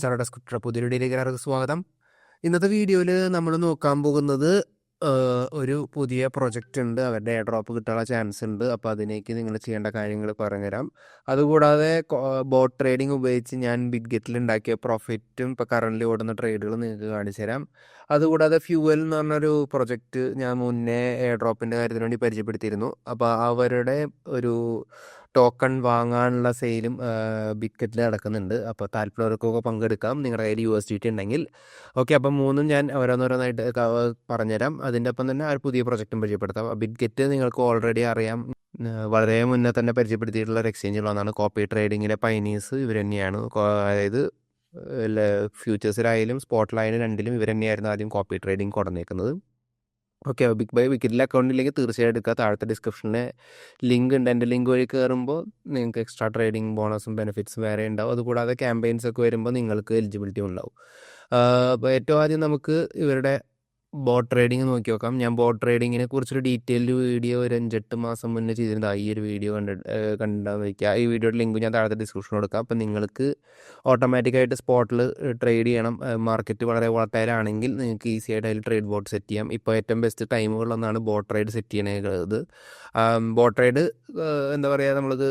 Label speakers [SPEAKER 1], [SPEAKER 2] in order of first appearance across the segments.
[SPEAKER 1] സാറുടെ വീഡിയോയിലേക്ക് എല്ലാവർക്കും സ്വാഗതം. ഇന്നത്തെ വീഡിയോയിൽ നമ്മൾ നോക്കാൻ പോകുന്നത് ഒരു പുതിയ പ്രൊജക്റ്റ് ഉണ്ട്. അവരുടെ ഡ്രോപ്പ് കിട്ടാനുള്ള ചാൻസ് ഉണ്ട്. അപ്പോൾ അതിലേക്ക് നിങ്ങൾ ചെയ്യേണ്ട കാര്യങ്ങൾ പറഞ്ഞുതരാം. അതുകൂടാതെ ബോട്ട് ട്രേഡിംഗ് ഉപയോഗിച്ച് ഞാൻ ബിഗ്ഗറ്റിൽ ഉണ്ടാക്കിയ പ്രോഫിറ്റും ഇപ്പോൾ കറന്റ് ഓടുന്ന ട്രേഡുകൾ നിങ്ങൾക്ക് കാണിച്ചു തരാം അതുകൂടാതെ ഫ്യൂവൽ എന്ന് പറഞ്ഞൊരു പ്രൊജക്റ്റ് ഞാൻ മുന്നേ എയർ ഡ്രോപ്പിന്റെ കാര്യത്തിന് വേണ്ടി പരിചയപ്പെടുത്തിയിരുന്നു. അപ്പോൾ അവരുടെ ഒരു ടോക്കൺ വാങ്ങാനുള്ള സെയിലും ബിക്കറ്റിൽ നടക്കുന്നുണ്ട്. അപ്പോൾ താല്പര്യവർക്കൊക്കെ പങ്കെടുക്കാം. നിങ്ങളുടെ കയ്യിൽ യു എസ് ഡി ടി ഉണ്ടെങ്കിൽ. ഓക്കെ അപ്പം മൂന്നും ഞാൻ ഓരോന്നോരോന്നായിട്ട് പറഞ്ഞുതരാം. അതിന്റെ ഒപ്പം തന്നെ ഒരു പുതിയ പ്രൊജക്റ്റും പരിചയപ്പെടുത്താം. ബിറ്റ്ഗെറ്റ് നിങ്ങൾക്ക് ഓൾറെഡി അറിയാം. വളരെ മുന്നേ തന്നെ പരിചയപ്പെടുത്തിയിട്ടുള്ള ഒരു എക്സ്ചേഞ്ച് എക്സ്ചേഞ്ചുകളാണ് കോപ്പി ട്രേഡിങ്ങിലെ പൈനീസ് ഇവർ തന്നെയാണ്. അതായത് ഫ്യൂച്ചേഴ്സിലായാലും സ്പോട്ടിലായാലും രണ്ടിലും ഇവർ തന്നെയായിരുന്നു ആദ്യം കോപ്പി ട്രേഡിംഗ് കൊണ്ടുവന്നേക്കുന്നത്. ഓക്കെ ബിഗ് ബൈ വിക്കറ്റിലെ അക്കൗണ്ട് ഇല്ലെങ്കിൽ തീർച്ചയായും എടുക്കുക. താഴത്തെ ഡിസ്ക്രിപ്ഷനിൽ ലിങ്ക് ഉണ്ട്. എന്റെ ലിങ്ക് വഴി കയറുമ്പോൾ നിങ്ങൾക്ക് എക്സ്ട്രാ ട്രേഡിംഗ് ബോണസും ബെനിഫിറ്റ്സും വേറെ ഉണ്ടാവും. അതുകൂടാതെ ക്യാമ്പയിൻസ് ഒക്കെ വരുമ്പോൾ നിങ്ങൾക്ക് എലിജിബിലിറ്റി ഉണ്ടാവും. അപ്പോൾ ഏറ്റവും ആദ്യം നമുക്ക് ഇവരുടെ ബോട്ട് ട്രേഡിംഗ് നോക്കി നോക്കാം ഞാൻ ബോട്ട് ട്രേഡിങ്ങിനെ കുറിച്ചൊരു ഡീറ്റെയിൽഡ് വീഡിയോ ഒരു അഞ്ചെട്ട് മാസം മുന്നേ ചെയ്തിരുന്നത് ഈ ഒരു വീഡിയോ കണ്ട് കണ്ടാൽ വയ്ക്കുക ഈ വീഡിയോയുടെ ലിങ്ക് ഞാൻ താഴത്തെ ഡിസ്ക്രിപ്ഷൻ കൊടുക്കാം. അപ്പം നിങ്ങൾക്ക് ഓട്ടോമാറ്റിക്കായിട്ട് സ്പോട്ടിൽ ട്രേഡ് ചെയ്യണം. മാർക്കറ്റ് വളരെ വളട്ടയിലാണെങ്കിൽ നിങ്ങൾക്ക് ഈസി ആയിട്ട് അതിൽ ട്രേഡ് ബോട്ട് സെറ്റ് ചെയ്യാം. ഇപ്പോൾ ഏറ്റവും ബെസ്റ്റ് ടൈമുകളൊന്നാണ് ബോട്ട് ട്രേഡ് സെറ്റ് ചെയ്യണത് ബോട്ട് ട്രേഡ് എന്താ പറയുക നമ്മൾക്ക്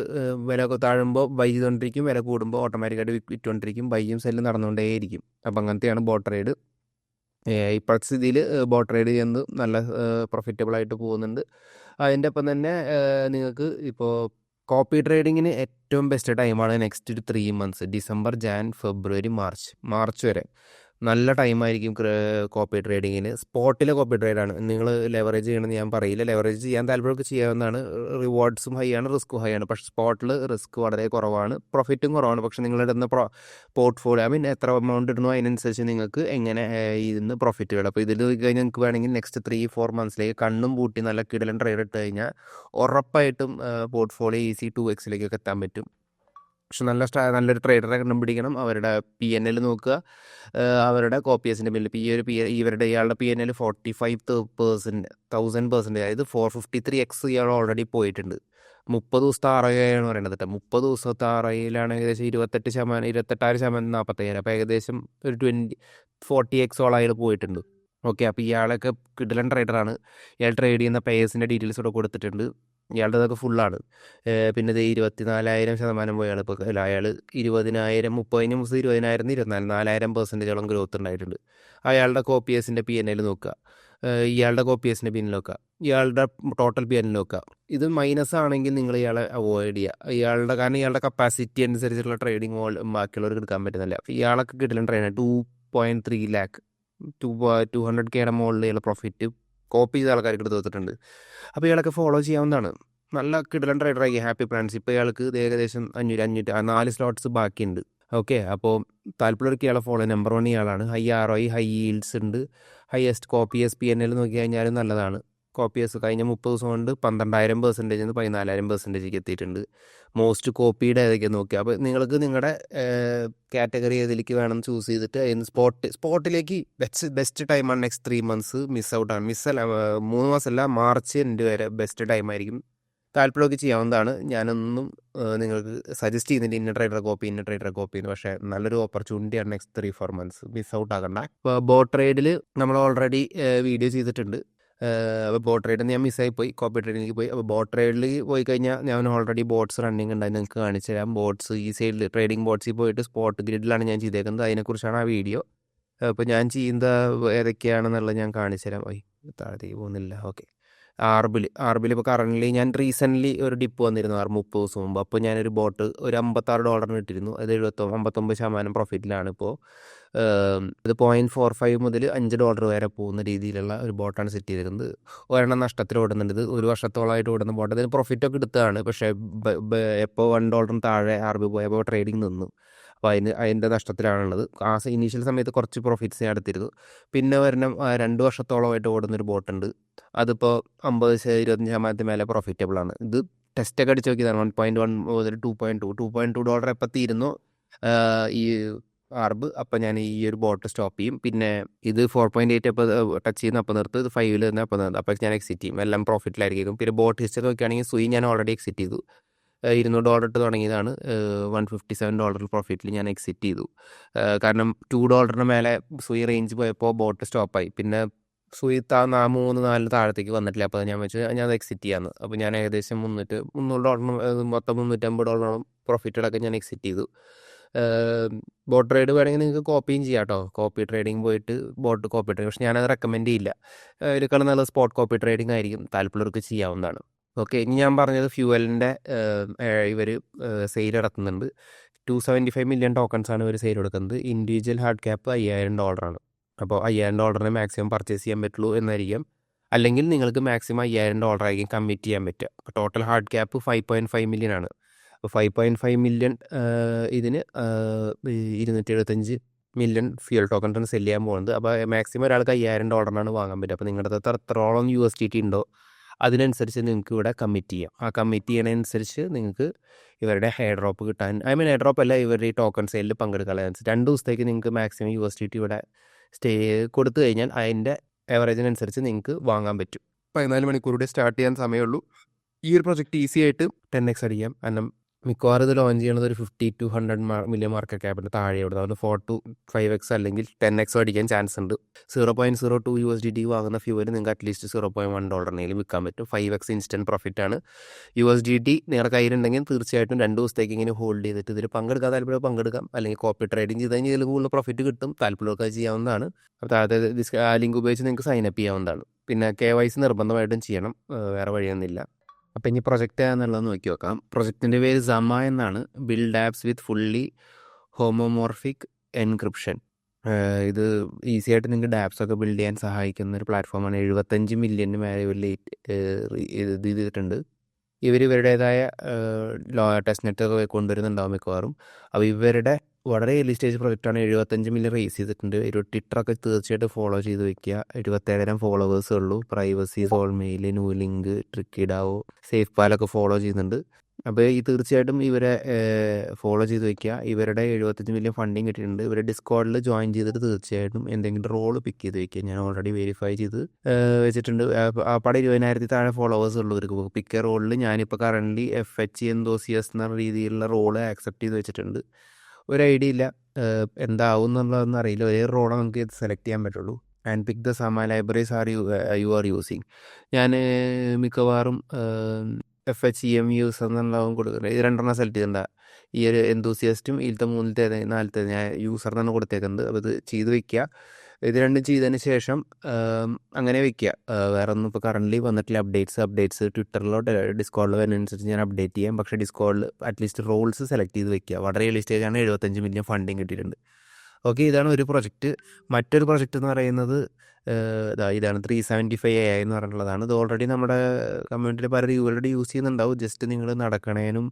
[SPEAKER 1] വില താഴുമ്പോൾ ബൈ ചെയ്തുകൊണ്ടിരിക്കും. വില കൂടുമ്പോൾ ഓട്ടോമാറ്റിക്കായിട്ട് വിറ്റുകൊണ്ടിരിക്കും. ബൈയും സെല്ലും നടന്നുകൊണ്ടേയിരിക്കും. അപ്പം അങ്ങനത്തെയാണ് ബോട്ട് ട്രേഡ് ഇപ്പോഴത്തെ സ്ഥിതിയിൽ ബോട്ട് റൈഡ് ചെയ്യുന്നത് നല്ല പ്രോഫിറ്റബിൾ ആയിട്ട് പോകുന്നുണ്ട്. അതിന്റെ ഒപ്പം തന്നെ നിങ്ങൾക്ക് ഇപ്പോൾ കോപ്പി ട്രേഡിങ്ങിന് ഏറ്റവും ബെസ്റ്റ് ടൈമാണ് നെക്സ്റ്റ് ഒരു three months December Jan February March March വരെ. നല്ല ടൈമായിരിക്കും കോപ്പി ട്രേഡിങ്ങിന്. സ്പോട്ടിലെ കോപ്പി ട്രേഡാണ്. നിങ്ങൾ ലെവറേജ് ചെയ്യണമെന്ന് ഞാൻ പറയില്ല. ലെവറേജ് ചെയ്യാൻ താല്പര്യമൊക്കെ ചെയ്യാവുന്നതാണ്. റിവാർഡ്സും ഹൈ ആണ് റിസ്ക്കും ഹൈ ആണ് പക്ഷേ സ്പോട്ടിൽ റിസ്ക് വളരെ കുറവാണ്. പ്രോഫിറ്റും കുറവാണ്. പക്ഷേ നിങ്ങളിടുന്ന പ്രോ പോർട്ട്ഫോളിയോ ഐ മീൻ എത്ര എമൗണ്ട് ഇടണോ അതിനനുസരിച്ച് നിങ്ങൾക്ക് എങ്ങനെ ഇതിന്ന് പ്രോഫിറ്റ് വേണം. അപ്പോൾ ഇതിൽ കഴിഞ്ഞാൽ നിങ്ങൾക്ക് വേണമെങ്കിൽ നെക്സ്റ്റ് ത്രീ ഫോർ മന്ത്സിലേക്ക് കണ്ണും പൂട്ടി നല്ല കിടലൻ ട്രേഡ് ഇട്ട് കഴിഞ്ഞാൽ ഉറപ്പായിട്ടും പോർട്ട്ഫോളിയോ ഈസി ടു എക്സിലേക്കൊക്കെ എത്താൻ പറ്റും. പക്ഷെ നല്ല സ്റ്റാ നല്ലൊരു ട്രേഡറെ കണ്ടുപിടിക്കണം. അവരുടെ പി എൻ എൽ നോക്കുക അവരുടെ കോപ്പിയസിന്റെ ബില്ല് ഈ ഒരു പി ഇവരുടെ ഇയാളുടെ P N L forty five percent thousand percent അതായത് ഫോർ ഫിഫ്റ്റി ത്രീ എക്സ് ഇയാൾ ഓൾറെഡി പോയിട്ടുണ്ട്. മുപ്പത് ദിവസത്തെ ആർ ഐ ആണ് പറയുന്നത് കേട്ടോ. മുപ്പത് ദിവസത്തെ ആർ ഐയിലാണ് ഏകദേശം ഇരുപത്തെട്ട് ശതമാനം ഇരുപത്തെട്ടായിരം ശതമാനം നാൽപ്പത്തയ്യായിരം അപ്പോൾ ഏകദേശം ഒരു ട്വന്റി ഫോർട്ടി എക്സോളം അയാൾ പോയിട്ടുണ്ട്. ഓക്കെ അപ്പോൾ ഇയാളൊക്കെ കിടലൻ ട്രേഡറാണ് ഇയാൾ ട്രേഡ് ചെയ്യുന്ന പേഴ്സിന്റെ ഡീറ്റെയിൽസ് ഇവിടെ കൊടുത്തിട്ടുണ്ട്. ഇയാളുടെ ഇതൊക്കെ ഫുള്ളാണ് പിന്നെ ഇത് ഇരുപത്തിനാലായിരം ശതമാനം പോയാണ് ഇപ്പോൾ അയാൾ ഇരുപതിനായിരം മുപ്പതിന് മുമ്പ് ഇരുപതിനായിരം ഇരുപത്തിനാല് നാലായിരം പെർസെന്റേജോളം ഗ്രോത്ത് ഉണ്ടായിട്ടുണ്ട്. അയാളുടെ കോപ്പിയേഴ്സിന്റെ പി എൻ എൽ നോക്കുക ഇയാളുടെ കോപ്പിയേഴ്സിന്റെ പി എൻ നോക്കുക ഇയാളുടെ ടോട്ടൽ പി എൻ നോക്കുക ഇത് മൈനസ് ആണെങ്കിൽ നിങ്ങൾ ഇയാളെ അവോയ്ഡ് ചെയ്യുക ഇയാളുടെ കാരണം ഇയാളുടെ കപ്പാസിറ്റി അനുസരിച്ചുള്ള ട്രേഡിംഗ് ബാക്കിയുള്ളവർക്ക് എടുക്കാൻ പറ്റുന്നില്ല. ഇയാളൊക്കെ കിട്ടില്ല ട്രെയിനാണ് two point three lakh two two hundred കെയുടെ മുകളിൽ ഇയാളുടെ പ്രോഫിറ്റ് കോപ്പി ചെയ്ത ആൾക്കാർക്ക് എടുത്ത് കൊടുത്തിട്ടുണ്ട് അപ്പോൾ ഇയാളൊക്കെ ഫോളോ ചെയ്യാവുന്നതാണ്. നല്ല കിടലൻ റൈഡറായി ഹാപ്പി പ്ലാൻസ് ഇപ്പോൾ ഇയാൾക്ക് ഏകദേശം അഞ്ഞൂറ് അഞ്ഞൂറ്റി നാല് സ്ലോട്ട്സ് ബാക്കിയുണ്ട്. ഓക്കെ അപ്പോൾ താല്പര്യമുള്ളവർക്ക് ഇയാളെ ഫോളോ നമ്പർ വൺ ഇയാളാണ്. High R I high yields ഉണ്ട്. Highest copy S P N L നോക്കി കഴിഞ്ഞാലും നല്ലതാണ്. കോപ്പി എസ് കഴിഞ്ഞ മുപ്പത് ദിവസം കൊണ്ട് പന്ത്രണ്ടായിരം പെർസെന്റേജ് നിന്ന് പതിനാലായിരം പെർസെന്റേജിലേക്ക് എത്തിയിട്ടുണ്ട്. മോസ്റ്റ് കോപ്പിയുടെ ഏതൊക്കെ നോക്കുക അപ്പോൾ നിങ്ങൾക്ക് നിങ്ങളുടെ കാറ്റഗറി ഏതിലേക്ക് വേണം ചൂസ് ചെയ്തിട്ട് അതിന് സ്പോട്ട് സ്പോട്ടിലേക്ക് ബെസ്റ്റ് ബെസ്റ്റ് ടൈമാണ് നെക്സ്റ്റ് ത്രീ മന്ത്സ് മിസ് ഔട്ടാണ് മിസ് അല്ല മൂന്ന് മാസമല്ല മാർച്ച് എന്റെ വരെ ബെസ്റ്റ് ടൈമായിരിക്കും താല്പര്യമൊക്കെ ചെയ്യാവുന്നതാണ്. ഞാനൊന്നും നിങ്ങൾക്ക് സജസ്റ്റ് ചെയ്യുന്നില്ല ഇന്ന ട്രേഡർ കോപ്പി ഇന്ന ട്രേഡർ കോപ്പി എന്ന്. പക്ഷേ നല്ലൊരു ഓപ്പർച്യൂണിറ്റിയാണ് next three four months miss out ആകണ്ട ഇപ്പോൾ ബോട്ട് ട്രേഡിൽ നമ്മൾ ഓൾറെഡി വീഡിയോ ചെയ്തിട്ടുണ്ട്. അപ്പോൾ ബോട്ട് റൈഡ് ഞാൻ മിസ്സായി പോയി കോപ്പി ട്രേഡിലേക്ക് പോയി. അപ്പോൾ ബോട്ട് റൈഡിൽ പോയി കഴിഞ്ഞാൽ ഞാൻ ഓൾറെഡി ബോട്ട്സ് റണ്ണിങ് ഉണ്ടായി നിങ്ങൾക്ക് കാണിച്ചു തരാം. ബോട്ട്സ് ഈ സൈഡിൽ ട്രേഡിംഗ് ബോട്ട്സിൽ പോയിട്ട് സ്പോട്ട് ഗ്രിഡിലാണ് ഞാൻ ചെയ്തേക്കുന്നത്. അതിനെക്കുറിച്ചാണ് ആ വീഡിയോ അപ്പോൾ ഞാൻ ചെയ്യുന്ന ഏതൊക്കെയാണെന്നുള്ളത് ഞാൻ കാണിച്ചു തരാം. ഓയ് താഴത്തേക്ക് പോകുന്നില്ല. ഓക്കെ ആർബിൽ ആർബിൽ ഇപ്പോൾ കറന്റ്ലി ഞാൻ റീസെന്റ്ലി ഒരു ഡിപ്പ് വന്നിരുന്നു ആറ് മുപ്പത് ദിവസം മുമ്പ്. അപ്പോൾ ഞാനൊരു ബോട്ട് ഒരു അമ്പത്താറ് ഡോളറിന് ഇട്ടിരുന്നു. അത് എഴുപത്തൊമ്പത് അമ്പത്തൊമ്പത് ശതമാനം പ്രോഫിറ്റിലാണ് ഇപ്പോൾ ഇത് പോയിന്റ് ഫോർ ഫൈവ് മുതൽ അഞ്ച് ഡോളർ വരെ പോകുന്ന രീതിയിലുള്ള ഒരു ബോട്ടാണ് സെറ്റ് ചെയ്തിരുന്നത്. ഒരെണ്ണം നഷ്ടത്തിൽ ഓടുന്നുണ്ട്. ഇത് ഒരു വർഷത്തോളമായിട്ട് ഓടുന്ന ബോട്ട് അതിന് പ്രോഫിറ്റൊക്കെ എടുത്തതാണ്. പക്ഷേ എപ്പോൾ വൺ ഡോളറിന് താഴെ ആർ ബി പോയപ്പോൾ ട്രേഡിങ് നിന്നു. അപ്പോൾ അതിന് അതിന്റെ നഷ്ടത്തിലാണുള്ളത്. ആ ഇനീഷ്യൽ സമയത്ത് കുറച്ച് പ്രോഫിറ്റ്സ് ഞാൻ എടുത്തിരുന്നു. പിന്നെ വരുന്ന രണ്ട് വർഷത്തോളമായിട്ട് ഓടുന്നൊരു ബോട്ടുണ്ട്. അതിപ്പോൾ അമ്പത് ഇരുപത്തഞ്ച് ശതമാനത്തിന് മേലെ പ്രോഫിറ്റബിൾ ആണ്. ഇത് ടെസ്റ്റൊക്കെ അടിച്ച് നോക്കിയതാണ്. വൺ പോയിന്റ് വൺ മുതൽ two point two two point two dollar എപ്പോൾ തീരുന്നു ഈ ആർബ് അപ്പം ഞാൻ ഈ ഒരു ബോട്ട് സ്റ്റോപ്പ് ചെയ്യും. പിന്നെ ഇത് ഫോർ പോയിന്റ് എയ്റ്റ് അപ്പോൾ ടച്ച് ചെയ്യുന്ന അപ്പം നിർത്തും. ഇത് ഫൈവിൽ നിന്ന് അപ്പം നിർത്തും. അപ്പോൾ ഞാൻ എക്സിറ്റ് ചെയ്യും. എല്ലാം പ്രോഫിറ്റിലായിരിക്കും പിന്നെ ബോട്ട് ഹിസ്റ്ററി നോക്കുകയാണെങ്കിൽ സുയി ഞാൻ ഓൾറെഡി എക്സിറ്റ് ചെയ്തു. ഇരുന്നൂറ് ഡോളർ ഇട്ട് തുടങ്ങിയതാണ്. വൺ ഫിഫ്റ്റി സെവൻ ഡോളർ പ്രോഫിറ്റിൽ ഞാൻ എക്സിറ്റ് ചെയ്തു. കാരണം ടു ഡോളറിന് മേലെ സൂയി റേഞ്ച് പോയപ്പോൾ ബോട്ട് സ്റ്റോപ്പായി പിന്നെ സൂയി താ നാ മൂന്ന് നാലിന് താഴത്തേക്ക് വന്നിട്ടില്ല. അപ്പോൾ ഞാൻ വെച്ച് ഞാൻ അത് എക്സിറ്റ് ചെയ്യാമെന്ന് അപ്പോൾ ഞാൻ ഏകദേശം മുന്നൂറ്റ് മുന്നൂറ് ഡോളറിന് മൊത്തം മുന്നൂറ്റമ്പത് ഡോളറോളം പ്രോഫിറ്റുകളൊക്കെ ഞാൻ എക്സിറ്റ് ചെയ്തു. ബോട്ട് ട്രേഡ് വേണമെങ്കിൽ നിങ്ങൾക്ക് കോപ്പിയും ചെയ്യാം കേട്ടോ കോപ്പി ട്രേഡിംഗ് പോയിട്ട് ബോട്ട് കോപ്പി ട്രേഡ് പക്ഷെ ഞാനത് റെക്കമെൻഡ് ചെയ്യില്ല. ഇതിനേക്കാളും നല്ല സ്പോട്ട് കോപ്പി ട്രേഡിംഗ് ആയിരിക്കും. താല്പര്യമുള്ളവർക്ക് ചെയ്യാവുന്നതാണ്. ഓക്കെ ഇനി ഞാൻ പറഞ്ഞത് ഫ്യൂവലിന്റെ ഇവർ സെയിൽ നടത്തുന്നുണ്ട്. ടു സെവന്റി ഫൈവ് മില്യൺ ടോക്കൺസാണ് ഇവർ സെയിൽ കൊടുക്കുന്നത്. ഇൻഡിവിജ്വൽ ഹാർഡ് ക്യാപ്പ് അയ്യായിരം ഡോളറാണ്. അപ്പോൾ അയ്യായിരം ഡോളറിന് മാക്സിമം പർച്ചേസ് ചെയ്യാൻ പറ്റുള്ളൂ എന്നായിരിക്കും. അല്ലെങ്കിൽ നിങ്ങൾക്ക് മാക്സിമം അയ്യായിരം ഡോളർ ആയിരിക്കും കമ്മിറ്റ് ചെയ്യാൻ പറ്റുക. അപ്പോൾ total hard cap five point five million ആണ്. അപ്പോൾ ഫൈവ് പോയിന്റ് ഫൈവ് മില്യൺ ഇതിന് ഇരുന്നൂറ്റി എഴുപത്തഞ്ച് മില്യൺ ഫ്യൂൽ ടോക്കൺസാണ് സെൽ ചെയ്യാൻ പോകുന്നത്. അപ്പോൾ മാക്സിമം ഒരാൾക്ക് അയ്യായിരം ഡോളറിനാണ് വാങ്ങാൻ പറ്റുക. അപ്പോൾ നിങ്ങളുടെ അടുത്ത് എത്രത്തോളം യു എസ് ടി ടി ഉണ്ടോ? അതിനനുസരിച്ച് നിങ്ങൾക്ക് ഇവിടെ കമ്മിറ്റ് ചെയ്യാം. ആ കമ്മിറ്റ് ചെയ്യണതനുസരിച്ച് നിങ്ങൾക്ക് ഇവരുടെ ഹെയർ ഡ്രോപ്പ് കിട്ടാൻ ഐ മീൻ ഹെയർ ഡ്രോപ്പ് അല്ല ഇവരുടെ ഈ ടോക്കൺ സെയിലിൽ പങ്കെടുക്കാനുള്ള രണ്ട് ദിവസത്തേക്ക് നിങ്ങൾക്ക് maximum U S T T ഇവിടെ സ്റ്റേ കൊടുത്തു കഴിഞ്ഞാൽ അതിന്റെ ആവറേജിനനുസരിച്ച് നിങ്ങൾക്ക് വാങ്ങാൻ പറ്റും. പതിനാല് മണിക്കൂറുടെ സ്റ്റാർട്ട് ചെയ്യാൻ സമയമുള്ളൂ. ഈ ഒരു പ്രൊജക്റ്റ് ഈസി ആയിട്ട് ടെൻ എക്സ് അടിക്കാം. കാരണം മിക്കവാറും ഇത് ലോഞ്ച് ചെയ്യണത് ഒരു fifty to hundred million market ക്യാപ്പിന്റെ താഴെയുള്ളത് അതുകൊണ്ട് ഫോർ ടു ഫൈവ് എക്സ് അല്ലെങ്കിൽ ടെൻ എക്സ് അടിക്കാൻ ചാൻസ് ഉണ്ട്. Zero point zero two U S D T വാങ്ങുന്ന ഫ്യൂവൽ നിങ്ങൾക്ക് at least zero point one ഡോളറിനെങ്കിലും വിൽക്കാൻ പറ്റും. ഫൈവ് എക്സ് ഇൻസ്റ്റന്റ് പ്രോഫിറ്റ് ആണ്. യു എസ് ഡി ടി നിങ്ങളുടെ കയ്യിലുണ്ടെങ്കിൽ തീർച്ചയായിട്ടും രണ്ട് ദിവസത്തേക്ക് ഇങ്ങനെ ഹോൾഡ് ചെയ്തിട്ട് ഇതിൽ പങ്കെടുക്കാൻ താല്പര്യം പങ്കെടുക്കാം. അല്ലെങ്കിൽ കോപ്പി ട്രേഡിംഗ് ചെയ്ത് കഴിഞ്ഞാൽ ഇതിൽ കൂടുതൽ പ്രോഫിറ്റ് കിട്ടും. താല്പര്യമൊക്കെ ചെയ്യാവുന്നതാണ്. അപ്പോൾ ആ ലിങ്ക് ഉപയോഗിച്ച് നിങ്ങൾക്ക് സൈൻ അപ്പ് ചെയ്യാവുന്നതാണ്. പിന്നെ കെ വൈ സി നിർബന്ധമായിട്ടും ചെയ്യണം. വേറെ വഴിയൊന്നുമില്ല. അപ്പോൾ ഇനി പ്രൊജക്റ്റ് ഏതാണെന്നുള്ളത് നോക്കി നോക്കാം. പ്രൊജക്റ്റിന്റെ പേര് സമ എന്നാണ്. Build apps with fully homomorphic encryption ഇത് ഈസി ആയിട്ട് നിങ്ങൾക്ക് ഡാപ്സ് ഒക്കെ ബിൽഡ് ചെയ്യാൻ സഹായിക്കുന്ന ഒരു പ്ലാറ്റ്ഫോമാണ് എഴുപത്തഞ്ച് മില്യന് മേലെ ഇത് ചെയ്തിട്ടുണ്ട്. ഇവർ ഇവരുടേതായ ടെസ്റ്റ് നെറ്റ് ഒക്കെ കൊണ്ടുവരുന്നുണ്ടാവും മിക്കവാറും. അപ്പോൾ ഇവരുടെ വളരെ ഏർലി സ്റ്റേജ് പ്രൊജക്റ്റാണ് എഴുപത്തഞ്ച് മില്യൺ റേസ് ചെയ്തിട്ടുണ്ട്. ഒരു ട്വിറ്ററൊക്കെ തീർച്ചയായിട്ടും ഫോളോ ചെയ്ത് വെക്കുക. എഴുപത്തേഴായിരം ഫോളോവേഴ്സേ ഉള്ളൂ. പ്രൈവസി സോൾമെയിൽ ന്യൂ ലിങ്ക് ട്രിക്കിഡാവോ സേഫ് പാലൊക്കെ ഫോളോ ചെയ്യുന്നുണ്ട്. അപ്പോൾ ഈ തീർച്ചയായിട്ടും ഇവരെ ഫോളോ ചെയ്ത് വെക്കുക. ഇവരുടെ എഴുപത്തഞ്ച് മില്യൺ ഫണ്ടിങ് കിട്ടിയിട്ടുണ്ട്. ഇവരെ ഡിസ്കോഡിൽ ജോയിൻ ചെയ്തിട്ട് തീർച്ചയായിട്ടും എന്തെങ്കിലും റോൾ പിക്ക് ചെയ്ത് വെക്കുക. ഞാൻ ഓൾറെഡി വെരിഫൈ ചെയ്ത് വെച്ചിട്ടുണ്ട്. ആ പടം ഇരുപതിനായിരത്തി താഴെ ഫോളോവേഴ്സ് ഉള്ളവർക്ക് പിക്ക റോളിൽ ഞാനിപ്പോൾ കറന്റ് എഫ് എച്ച് എന്തോസിയസ് എന്ന രീതിയിലുള്ള റോൾ ആക്സെപ്റ്റ് ചെയ്ത് വെച്ചിട്ടുണ്ട്. ഒരു ഐഡിയ ഇല്ല. എന്താവും എന്നുള്ളതൊന്നും അറിയില്ല. ഒരേ റോഡ് നമുക്ക് സെലക്ട് ചെയ്യാൻ പറ്റുള്ളൂ. And pick the Zama libraries are you you are using. ഞാൻ മിക്കവാറും F H E M use എന്നുള്ളതും കൊടുക്കുന്നത് ഇത് രണ്ടെണ്ണം സെലക്ട് ചെയ്തിട്ടുണ്ട്. ഈ ഒരു എന്തൂസിയസ്റ്റും ഇതിലത്തെ മൂന്നിലത്തെ നാലത്തെ ഞാൻ യൂസറിനാണ് കൊടുത്തേക്കുന്നത്. അപ്പോൾ ഇത് ചെയ്ത് വെക്കുക. ഇത് രണ്ടും ചെയ്തതിന് ശേഷം അങ്ങനെ വെക്കുക വേറെ ഒന്നും ഇപ്പോൾ കറന്റ് വന്നിട്ടില്ല. അപ്ഡേറ്റ്സ് അപ്ഡേറ്റ്സ് ട്വിറ്ററിലോ ഡിസ്കോഡിലോ വരുന്നതനുസരിച്ച് ഞാൻ അപ്ഡേറ്റ് ചെയ്യാം. പക്ഷേ ഡിസ്കോഡിൽ അറ്റ്ലീസ്റ്റ് റോൾസ് സെലക്ട് ചെയ്ത് വെക്കുക വളരെ ഏർലി ആണ്. എഴുപത്തഞ്ച് മില്യൺ ഫണ്ടിങ് കിട്ടിയിട്ടുണ്ട്. ഓക്കെ ഇതാണ് ഒരു പ്രൊജക്റ്റ് മറ്റൊരു പ്രൊജക്റ്റ് എന്ന് പറയുന്നത് ഇതാണ് ത്രീ സെവന്റി ഫൈവ് എ എന്ന് പറഞ്ഞിട്ടുള്ളതാണ്. ഇത് ഓൾറെഡി നമ്മുടെ കമ്മ്യൂണിറ്റിയിൽ പലരും ഓൾറെഡി യൂസ് ചെയ്യുന്നുണ്ടാവും. ജസ്റ്റ് നിങ്ങൾ നടക്കണേനും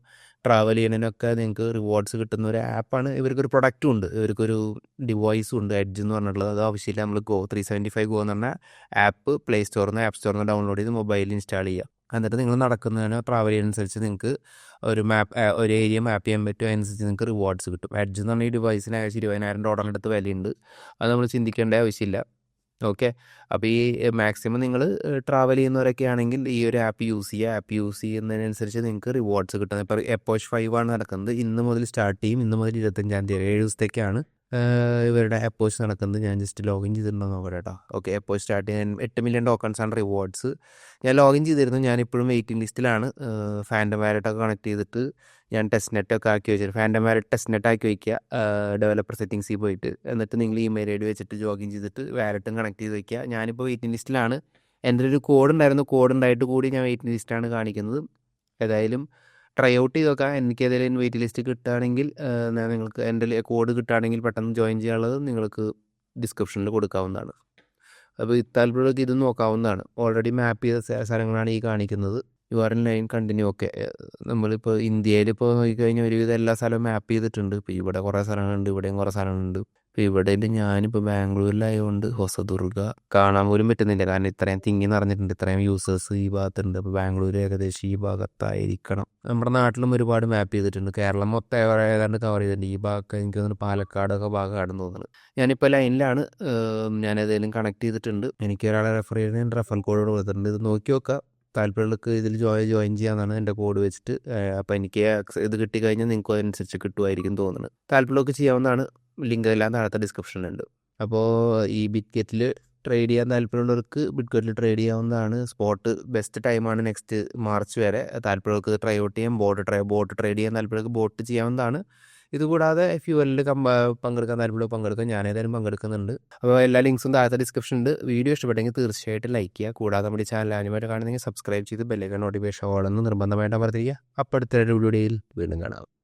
[SPEAKER 1] ട്രാവൽ ചെയ്യുന്നതിനൊക്കെ നിങ്ങൾക്ക് റിവാർഡ്സ് കിട്ടുന്ന ഒരു ആപ്പാണ് ഇവർക്കൊരു പ്രൊഡക്റ്റും ഉണ്ട്. ഇവർക്കൊരു ഡിവൈസും ഉണ്ട് എഡ്ജ് എന്ന് പറഞ്ഞിട്ടുള്ളത്. അത് ആവശ്യമില്ല. നമ്മൾ go three seventy five go എന്ന് പറഞ്ഞാൽ ആപ്പ് പ്ലേ സ്റ്റോറിൽ നിന്ന് ആപ്പ് സ്റ്റോറിൽ നിന്ന് ഡൗൺലോഡ് ചെയ്ത് മൊബൈലിൽ ഇൻസ്റ്റാൾ ചെയ്യുക. എന്നിട്ട് നിങ്ങൾ നടക്കുന്നതിന് ട്രാവൽ ചെയ്യുന്നതനുസരിച്ച് നിങ്ങൾക്ക് ഒരു മാപ്പ് ഒരു ഏരിയ മാപ്പ് ചെയ്യാൻ പറ്റും. അതിനനുസരിച്ച് നിങ്ങൾക്ക് റിവാർഡ്സ് കിട്ടും. എഡ്ജ് എന്ന് പറഞ്ഞാൽ ഈ ഡിവൈസിന് ഏകദേശം ഇരുപതിനായിരം ഡോളറിന്റെ അടുത്ത് വിലയുണ്ട്. അത് നമ്മൾ ചിന്തിക്കേണ്ട ആവശ്യമില്ല. ഓക്കെ അപ്പോൾ ഈ മാക്സിമം നിങ്ങൾ ട്രാവൽ ചെയ്യുന്നവരൊക്കെ ആണെങ്കിൽ ഈ ഒരു ആപ്പ് യൂസ് ചെയ്യുക. ആപ്പ് യൂസ് ചെയ്യുന്നതിനനുസരിച്ച് നിങ്ങൾക്ക് റിവാർഡ്സ് കിട്ടുന്നത്. ഇപ്പോൾ എപ്പോഷ് ഫൈവ് ആണ് നടക്കുന്നത്. ഇന്ന് മുതൽ സ്റ്റാർട്ട് ചെയ്യും. ഇന്ന് മുതൽ ഇരുപത്തഞ്ചാം തീയതി ഏഴ് ദിവസത്തേക്കാണ് ഇവരുടെ എപ്പോച്ച് നടക്കുന്നത് ഞാൻ ജസ്റ്റ് ലോഗിൻ ചെയ്തിട്ടുണ്ടോ നോക്കട്ടെ കേട്ടോ. ഓക്കെ എപ്പോസ് സ്റ്റാർട്ട് ചെയ്യാൻ എട്ട് മില്യൺ ടോക്കൺസ് ആണ് റിവാർഡ്സ് ഞാൻ ലോഗിൻ ചെയ്തിരുന്നു ഞാൻ ഇപ്പോഴും വെയിറ്റിംഗ് ലിസ്റ്റിലാണ് ഫാൻഡം വാലറ്റൊക്കെ കണക്ട് ചെയ്തിട്ട് ഞാൻ ടെസ്റ്റ് നെറ്റൊക്കെ ആക്കി വെച്ചിട്ട് ഫാൻഡം വാലറ്റ് ടെസ്റ്റ് നെറ്റ് ആക്കി വയ്ക്കുക ഡെവലപ്പർ സെറ്റിങ്സിൽ പോയിട്ട്. എന്നിട്ട് നിങ്ങൾ ഇമെയിൽ ഐ ഡി വെച്ചിട്ട് ലോഗിൻ ചെയ്തിട്ട് വാലറ്റും കണക്ട് ചെയ്ത് വയ്ക്കുക ഞാനിപ്പോൾ വെയിറ്റിംഗ് ലിസ്റ്റിലാണ് എന്റെ ഒരു കോഡ് ഉണ്ടായിരുന്നു. കോഡ് ഉണ്ടായിട്ട് കൂടി ഞാൻ വെയിറ്റിംഗ് ലിസ്റ്റാണ് കാണിക്കുന്നത്. ഏതായാലും ട്രൈ ഔട്ട് ചെയ്ത് നോക്കാം എനിക്ക് ഏതെങ്കിലും വെയിറ്റ് ലിസ്റ്റ് കിട്ടുകയാണെങ്കിൽ നിങ്ങൾക്ക് എന്റെ കോഡ് കിട്ടുകയാണെങ്കിൽ പെട്ടെന്ന് ജോയിൻ ചെയ്യാനുള്ളത് നിങ്ങൾക്ക് ഡിസ്ക്രിപ്ഷനിൽ കൊടുക്കാവുന്നതാണ്. അപ്പോൾ താല്പര്യമൊക്കെ ഇത് നോക്കാവുന്നതാണ്. ഓൾറെഡി മാപ്പ് ചെയ്ത സ്ഥലങ്ങളാണ് ഈ കാണിക്കുന്നത്. You are in line continue okay നമ്മളിപ്പോൾ ഇന്ത്യയിൽ ഇപ്പോൾ നോക്കിക്കഴിഞ്ഞാൽ ഒരുവിധം എല്ലാ സ്ഥലവും മാപ്പ് ചെയ്തിട്ടുണ്ട്. ഇപ്പോൾ ഇവിടെ കുറേ സ്ഥലങ്ങളുണ്ട് ഇവിടെയും കുറേ സ്ഥലങ്ങളുണ്ട്. ഇപ്പോൾ ഇവിടെ ഞാനിപ്പോൾ ബാംഗ്ലൂരിലായതുകൊണ്ട് ഹൊസദുർഗ കാണാൻ പോലും പറ്റുന്നില്ല. കാരണം ഇത്രയും തിങ്ങി നിറഞ്ഞിട്ടുണ്ട്. ഇത്രയും യൂസേഴ്സ് ഈ ഭാഗത്തുണ്ട്. അപ്പോൾ ബാംഗ്ലൂർ ഏകദേശം ഈ ഭാഗത്തായിരിക്കണം. നമ്മുടെ നാട്ടിലും ഒരുപാട് മാപ്പ് ചെയ്തിട്ടുണ്ട്. കേരളം മൊത്തം ഏതാണ്ട് കവർ ചെയ്തിട്ടുണ്ട്. ഈ ഭാഗമൊക്കെ എനിക്ക് തോന്നുന്നു പാലക്കാടൊക്കെ ഭാഗമാണെന്ന് തോന്നുന്നത് ഞാനിപ്പോൾ ലൈനിലാണ് ഞാൻ ഏതെങ്കിലും കണക്ട് ചെയ്തിട്ടുണ്ട്. എനിക്ക് ഒരാളെ റെഫർ ചെയ്യുന്ന റെഫർ കോഡ് കൊടുത്തിട്ടുണ്ട്. ഇത് നോക്കി നോക്കാം. താല്പര്യമുള്ളവർക്ക് ഇതിൽ ജോയിൻ ജോയിൻ ചെയ്യാമെന്നാണ് എന്റെ കോഡ് വെച്ചിട്ട് അപ്പോൾ എനിക്ക് ഇത് കിട്ടിക്കഴിഞ്ഞാൽ നിങ്ങൾക്ക് അതിനനുസരിച്ച് കിട്ടുമായിരിക്കും തോന്നുന്നത്. താല്പര്യമുള്ളവർക്ക് ചെയ്യാവുന്നതാണ്. ലിങ്ക് എല്ലാം താഴത്തെ ഡിസ്ക്രിപ്ഷനിലുണ്ട്. അപ്പോൾ ഈ ബിറ്റ്ഗെറ്റിൽ ട്രേഡ് ചെയ്യാൻ താല്പര്യമുള്ളവർക്ക് ബിറ്റ്ഗെറ്റിൽ ട്രേഡ് ചെയ്യാവുന്നതാണ്. സ്പോട്ട് ബെസ്റ്റ് ടൈമാണ് നെക്സ്റ്റ് മാർച്ച് വരെ. താല്പര്യമുള്ളവർക്ക് ട്രൈ ഔട്ട് ചെയ്യാം. ബോട്ട് ട്രൈ ബോട്ട് ട്രേഡ് ചെയ്യാൻ താല്പര്യമുള്ളവർക്ക് ബോട്ട് ചെയ്യാവുന്നതാണ്. ഇതുകൂടാതെ ഫ്യൂവലിൽ പങ്കെടുക്കാൻ താല്പര്യമുള്ള പങ്കെടുക്കും. ഞാൻ ഏതായാലും പങ്കെടുക്കുന്നുണ്ട്. അപ്പോൾ എല്ലാ ലിങ്ക്സും താഴത്തെ ഡിസ്ക്രിപ്ഷൻ ഉണ്ട്. വീഡിയോ ഇഷ്ടപ്പെട്ടെങ്കിൽ തീർച്ചയായിട്ടും ലൈക്ക് ചെയ്യുക. കൂടാതെ നമ്മുടെ ചാനൽ ആനുമായിട്ട് കാണുന്നെങ്കിൽ സബ്സ്ക്രൈബ് ചെയ്ത് ബെല്ലൈക്കൺ നോട്ടിഫിക്കേഷൻ ഓളെന്ന് നിർബന്ധമായിട്ട് അമർത്തിരിക്കുക അപ്പോൾ അടുത്ത വീഡിയോയിൽ വീണ്ടും കാണാം.